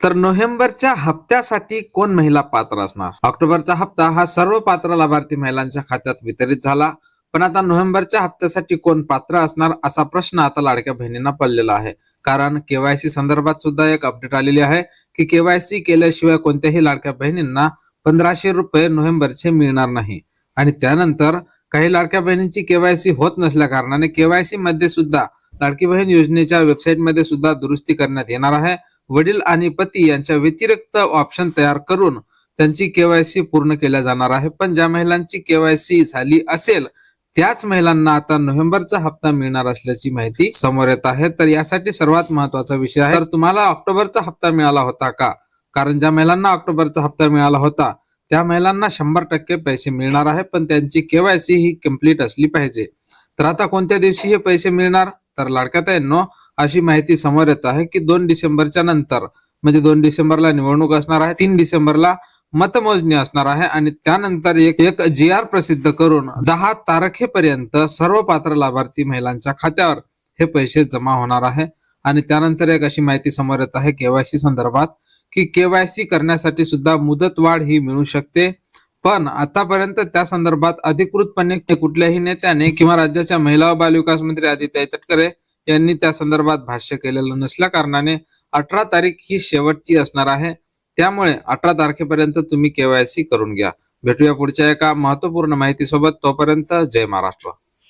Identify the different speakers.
Speaker 1: तर नोव्हेंबरच्या हप्त्यासाठी कोण महिला पात्र असणार? ऑक्टोबरचा हप्ता हा सर्व पात्र लाभार्थी महिलांच्या खात्यात वितरित झाला. पण आता नोव्हेंबरच्या हप्त्यासाठी कोण पात्र असणार असा प्रश्न आता लाडक्या बहिणींना पडलेला आहे. कारण केवायसी संदर्भात सुद्धा एक अपडेट आलेली आहे की केवायसी केल्याशिवाय कोणत्याही लाडक्या बहिणींना पंधराशे रुपये नोव्हेंबरचे मिळणार नाही. आणि त्यानंतर काही लाडक्या बहिणींची केवायसी होत नसल्या कारणाने केवायसी मध्ये सुद्धा लाडकी बहीण योजनेच्या वेबसाईटमध्ये सुद्धा दुरुस्ती करण्यात येणार आहे. वडील आणि पती यांच्या व्यतिरिक्त ऑप्शन तयार करून त्यांची केवायसी पूर्ण केल्या जाणार आहे. पण ज्या महिलांची केवायसी झाली असेल त्याच महिलांना आता नोव्हेंबरचा हप्ता मिळणार असल्याची माहिती समोर येत आहे. तर यासाठी सर्वात महत्त्वाचा विषय आहे. तर तुम्हाला ऑक्टोबरचा हप्ता मिळाला होता का? कारण ज्या महिलांना ऑक्टोबरचा हप्ता मिळाला होता त्या महिलांना शंभर टक्के पैसे मिळणार आहे पण त्यांची केवायसी ही कंप्लीट असली पाहिजे. तर आता कोणत्या दिवशी हे पैसे मिळणार? तर लाडक्याताईंनो अशी माहिती समोर येत आहे की दोन डिसेंबरच्या नंतर म्हणजे दोन डिसेंबरला निवडणूक असणार आहे तीन डिसेंबरला मतमोजणी असणार आहे आणि त्यानंतर एक एक जी आर प्रसिद्ध करून दहा तारखेपर्यंत सर्व पात्र लाभार्थी महिलांच्या खात्यावर हे पैसे जमा होणार आहे. आणि त्यानंतर एक अशी माहिती समोर येत आहे केवायसी संदर्भात की केवायसी करण्यासाठी सुद्धा मुदतवाढ ही मिळू शकते. पण आतापर्यंत त्या संदर्भात अधिकृतपणे कुठल्याही नेत्याने किंवा राज्याच्या महिला व बालविकास मंत्री आदित्य तटकरे यांनी त्या संदर्भात भाष्य केलेलं नसल्या कारणाने अठरा तारीख ही शेवटची असणार आहे. त्यामुळे अठरा तारखेपर्यंत तुम्ही केवायसी करून घ्या. भेटूया पुढच्या एका महत्त्वपूर्ण माहितीसोबत. तोपर्यंत जय महाराष्ट्र.